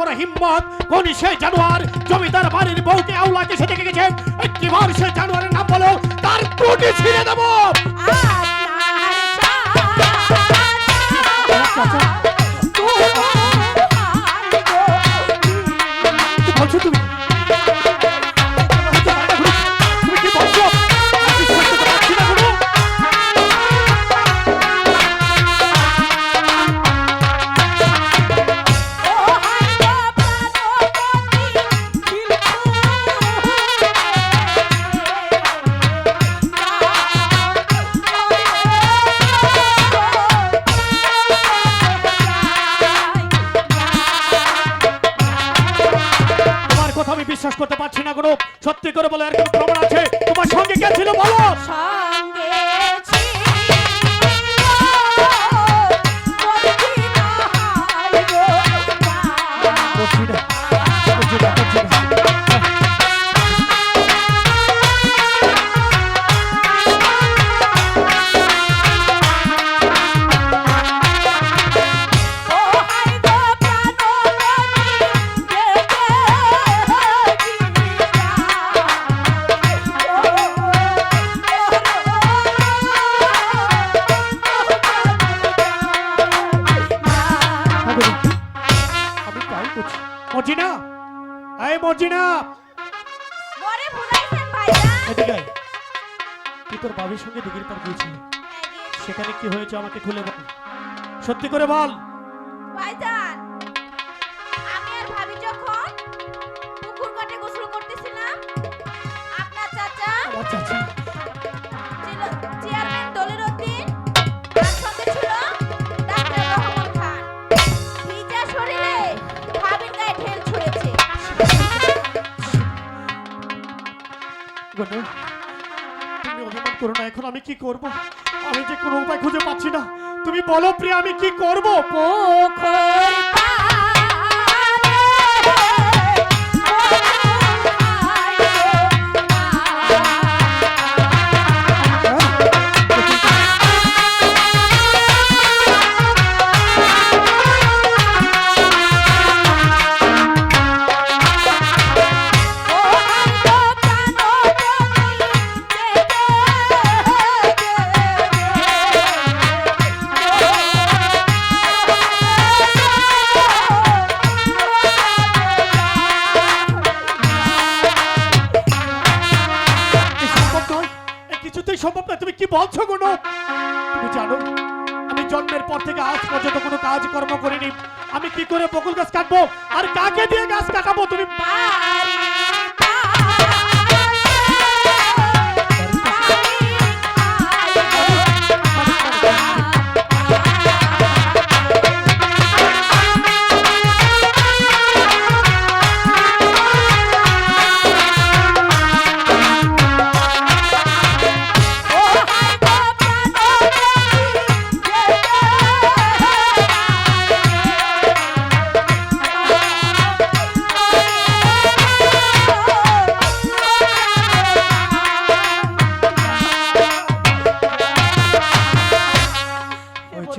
বড় হিম্মত? কোন সে জানোয়ার জমিদার বাড়ির বউকে আউলাকে দেখে গেছে একটিবার সে জানোয়ারের নাম বলো, তার ত্রুটি ছিঁড়ে দেবো। কথা আমি বিশ্বাস করতে পারছি না কোনো সত্যি করে বলো এর এই মর্জিনা এদিকে আয়। তুই তোর বাবির সঙ্গে ডিগ্রি পার গিয়েছিলি সেখানে কি হয়েছে আমাকে খুলে বল। সত্যি করে বল। ভাইজান আমি আর ভাবি যখন পুকুর ঘাটে গোসল করতেছিলাম আপনার চাচা আমার চাচি? গণ্য তুমি অভিমান করো না, এখন আমি কি করব? আমি যে কোনো উপায় খুঁজে পাচ্ছি না। তুমি বলো প্রিয়া, আমি কি করব? কি বলছো কোনো তুমি জানো, আমি জন্মের পর থেকে আজ পর্যন্ত কোনো কাজকর্ম করিনি। আমি কি করে বকুল গাছ কাটবো? আর কাকে দিয়ে গাছ কাটাবো তুমি?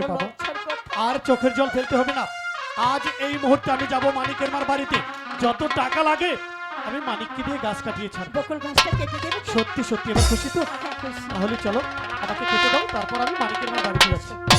হয়েছে বাবা আর চোখের জল ফেলতে হবে না। আজ এই মুহূর্তে আমি যাব মানিকের মার বাড়িতে। যত টাকা লাগে আমি মানিককে দিয়ে গাছ কাটিয়ে ছাড়ব। বকুল গাছটা কেটে দেবে সত্যি সত্যি আমি খুশি তো। হ্যাঁ, তাহলে চলো আমাকে কেটে দাও তারপর আমি মানিকের মার বাড়িতে যাচ্ছি।